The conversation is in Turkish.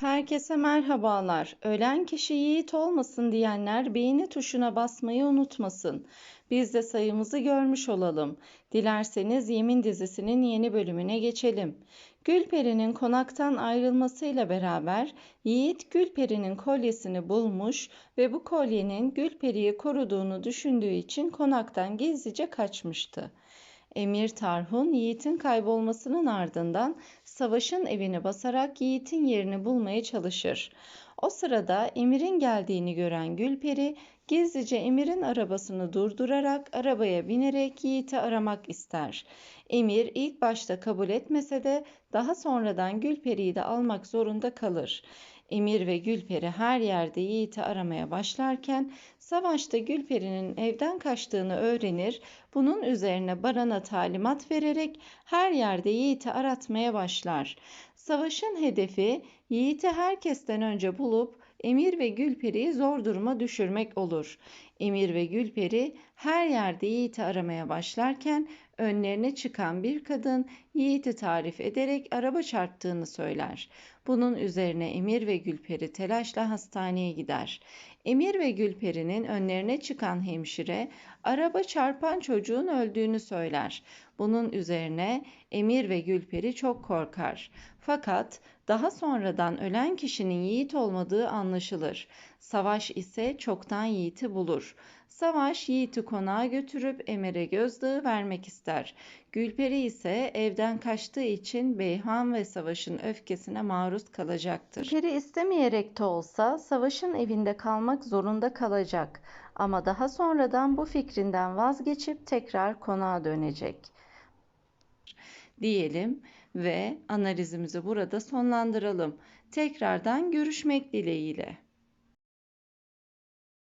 Herkese merhabalar. Ölen kişi yiğit olmasın diyenler beğeni tuşuna basmayı unutmasın. Biz de sayımızı görmüş olalım. Dilerseniz Yemin dizisinin yeni bölümüne geçelim. Gülperi'nin konaktan ayrılmasıyla beraber Yiğit Gülperi'nin kolyesini bulmuş ve bu kolyenin Gülperi'yi koruduğunu düşündüğü için konaktan gizlice kaçmıştı. Emir Tarhun Yiğit'in kaybolmasının ardından Savaş'ın evini basarak Yiğit'in yerini bulmaya çalışır. O sırada Emir'in geldiğini gören Gülperi gizlice Emir'in arabasını durdurarak arabaya binerek Yiğit'i aramak ister. Emir ilk başta kabul etmese de daha sonradan Gülperi'yi de almak zorunda kalır. Emir ve Gülperi her yerde Yiğit'i aramaya başlarken Savaş'ta Gülperi'nin evden kaçtığını öğrenir. Bunun üzerine Baran'a talimat vererek her yerde Yiğit'i aratmaya başlar. Savaş'ın hedefi Yiğit'i herkesten önce bulup Emir ve Gülperi'yi zor duruma düşürmek olur. Emir ve Gülperi her yerde Yiğit'i aramaya başlarken önlerine çıkan bir kadın Yiğit'i tarif ederek araba çarptığını söyler. Bunun üzerine Emir ve Gülperi telaşla hastaneye gider. Emir ve Gülperi'nin önlerine çıkan hemşire araba çarpan çocuğun öldüğünü söyler. Bunun üzerine Emir ve Gülperi çok korkar. Fakat daha sonradan ölen kişinin Yiğit olmadığı anlaşılır. Savaş ise çoktan Yiğit'i bulur. Savaş Yiğit'i konağa götürüp Emir'e gözdağı vermek ister. Gülperi ise evden kaçtığı için Beyhan ve Savaş'ın öfkesine maruz kalacaktır. Gülperi istemeyerek de olsa Savaş'ın evinde kalmak zorunda kalacak. Ama daha sonradan bu fikrinden vazgeçip tekrar konağa dönecek diyelim ve analizimizi burada sonlandıralım. Tekrardan görüşmek dileğiyle.